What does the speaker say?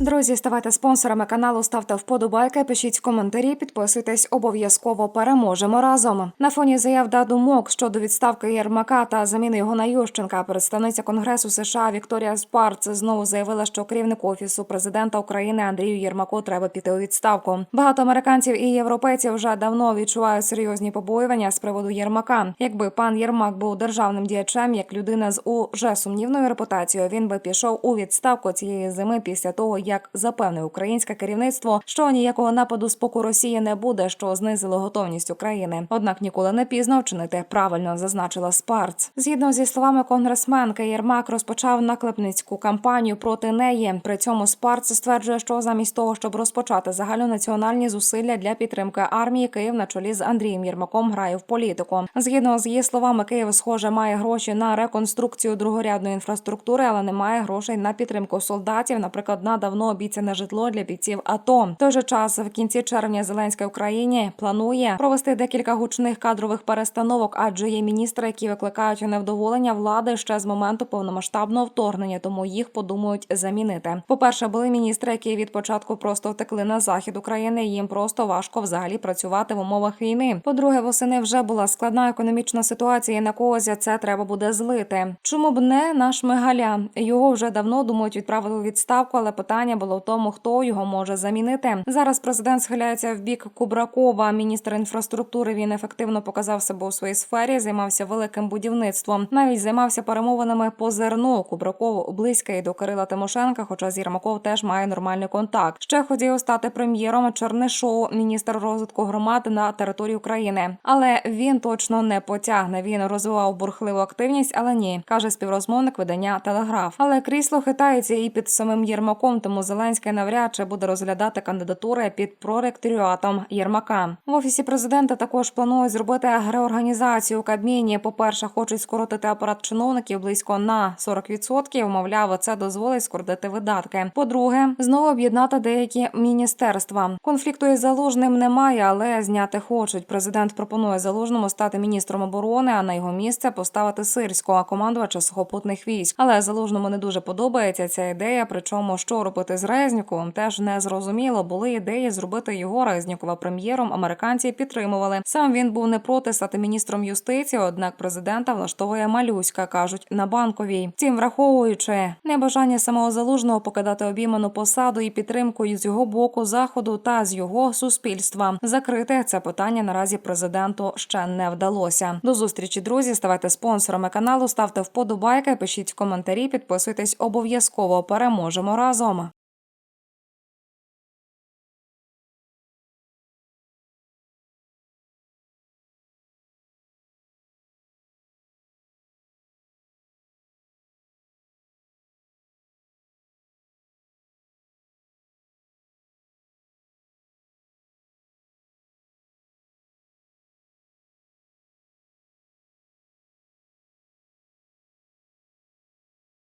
Друзі, ставайте спонсорами каналу, ставте вподобайки, пишіть коментарі, підписуйтесь. Обов'язково переможемо разом. На фоні заяв та думок щодо відставки Єрмака та заміни його на Ющенка. Представниця Конгресу США Вікторія Спарц знову заявила, що керівнику офісу президента України Андрію Єрмаку треба піти у відставку. Багато американців і європейців вже давно відчувають серйозні побоювання з приводу Єрмака. Якби пан Єрмак був державним діячем, як людина з уже сумнівною репутацією, він би пішов у відставку цієї зими після того, як запевнив українське керівництво, що ніякого нападу з боку Росії не буде, що знизило готовність України. Однак ніколи не пізно вчинити правильно, зазначила Спарц. Згідно зі словами конгресменки, Єрмак розпочав наклепницьку кампанію проти неї. При цьому Спарц стверджує, що замість того, щоб розпочати загальнонаціональні зусилля для підтримки армії, Київ на чолі з Андрієм Єрмаком грає в політику. Згідно з її словами, Київ схоже має гроші на реконструкцію другорядної інфраструктури, але не має грошей на підтримку солдатів, наприклад, на давно обіцяне житло для бійців АТО. В той же час в кінці червня Зеленська Україні планує провести декілька гучних кадрових перестановок, адже є міністри, які викликають невдоволення влади ще з моменту повномасштабного вторгнення, тому їх подумають замінити. По перше, були міністри, які від початку просто втекли на захід України. і Їм просто важко взагалі працювати в умовах війни. По-друге, восени вже була складна економічна ситуація. і На когось це треба буде злити. Чому б не наш Мегаля? Його вже давно думають відправити у відставку, але питання було в тому, хто його може замінити. Зараз президент схиляється в бік Кубракова. Міністр інфраструктури він ефективно показав себе у своїй сфері, займався великим будівництвом. Навіть займався перемовинами по зерну. Кубраков близький до Кирила Тимошенка, хоча з Єрмаков теж має нормальний контакт. Ще хотів стати прем'єром Чернишов, міністр розвитку громади на території України. Але він точно не потягне. Він розвивав бурхливу активність, але ні, каже співрозмовник видання Телеграф. Але крісло хитається і під самим Єрмаком, тому Зеленський навряд чи буде розглядати кандидатури під проректоріатом Єрмака. В офісі президента також планують зробити реорганізацію у Кабміні. По перше, хочуть скоротити апарат чиновників близько на 40%. Мовляв, це дозволить скоротити видатки. По-друге, знову об'єднати деякі міністерства. Конфлікту із залужним немає, але зняти хочуть. Президент пропонує залужному стати міністром оборони, а на його місце поставити сирського командувача сухопутних військ. Але залужному не дуже подобається ця ідея. Причому що робити з Резніковим, теж не зрозуміло. Були ідеї зробити його Резнікова прем'єром. Американці підтримували. Сам він був не проти стати міністром юстиції. Однак президента влаштовує малюська, кажуть на банковій. Втім, враховуючи небажання самого залужного покидати обійману посаду і підтримкою з його боку заходу та з його суспільства, закрити це питання наразі президенту ще не вдалося. До зустрічі, друзі. Ставайте спонсорами каналу, ставте вподобайки, пишіть коментарі, підписуйтесь обов'язково. Переможемо разом.